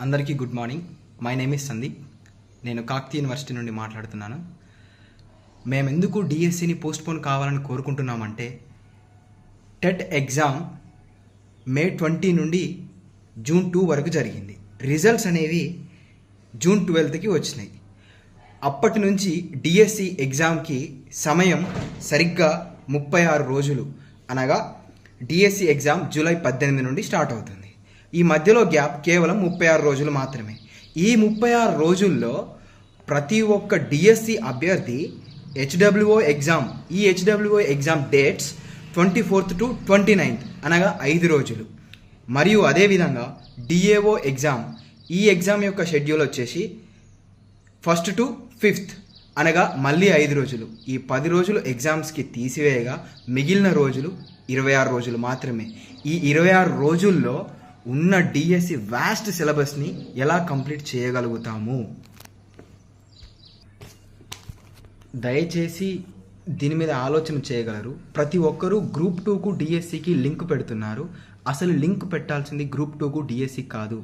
అందరికీ good morning. My name is Sandeep. నేను Kakatiya university నుండి మాట్లాడుతున్నాను. మేము ఎందుకు డిఎస్సిని పోస్ట్పోన్ కావాలని కోరుకుంటున్నామంటే టెట్ ఎగ్జామ్ మే ట్వంటీ నుండి జూన్ టూ వరకు జరిగింది. రిజల్ట్స్ అనేవి జూన్ ట్వెల్త్కి వచ్చినాయి. అప్పటి నుంచి డిఎస్సి ఎగ్జామ్కి సమయం సరిగ్గా ముప్పై ఆరు రోజులు. అనగా డిఎస్సి ఎగ్జామ్ జూలై పద్దెనిమిది నుండి స్టార్ట్ అవుతుంది. ఈ మధ్యలో గ్యాప్ కేవలం ముప్పై ఆరు రోజులు మాత్రమే. ఈ ముప్పై ఆరు రోజుల్లో ప్రతి ఒక్క డిఎస్సి అభ్యర్థి హెచ్డబ్ల్యూఓ ఎగ్జామ్ ఈ HWO exam dates twenty fourth to twenty ninth అనగా ఐదు రోజులు. మరియు అదేవిధంగా డిఏఓ ఎగ్జామ్ ఈ ఎగ్జామ్ యొక్క షెడ్యూల్ వచ్చేసి ఫస్ట్ టు ఫిఫ్త్ అనగా మళ్ళీ ఐదు రోజులు. ఈ పది రోజులు ఎగ్జామ్స్కి తీసివేయగా మిగిలిన రోజులు ఇరవై ఆరు రోజులు మాత్రమే. ఈ ఇరవై ఆరు రోజుల్లో ఉన్న డిఎస్సి వాస్ట్ సిలబస్ని ఎలా కంప్లీట్ చేయగలుగుతాము? దయచేసి దీని మీద ఆలోచన చేయగలరు. ప్రతి ఒక్కరూ గ్రూప్ టూకు డిఎస్సికి లింక్ పెడుతున్నారు. అసలు లింక్ పెట్టాల్సింది గ్రూప్ టూకు డిఎస్సి కాదు.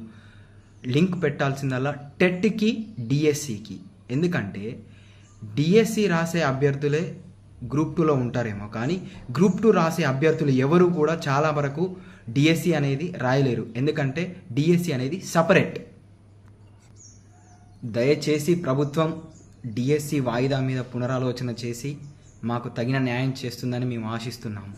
లింక్ పెట్టాల్సిందల్లా టెట్కి డిఎస్సికి ఎందుకంటే డిఎస్సి రాసే అభ్యర్థులే గ్రూప్ టూలో ఉంటారేమో కానీ గ్రూప్ టూ రాసే అభ్యర్థులు ఎవరు కూడా చాలా వరకు డిఎస్సి అనేది రాయలేరు. ఎందుకంటే డిఎస్సి అనేది సపరేట్ దయచేసి ప్రభుత్వం డిఎస్సి వాయిదా మీద పునరాలోచన చేసి మాకు తగిన న్యాయం చేస్తుందని మేము ఆశిస్తున్నాము.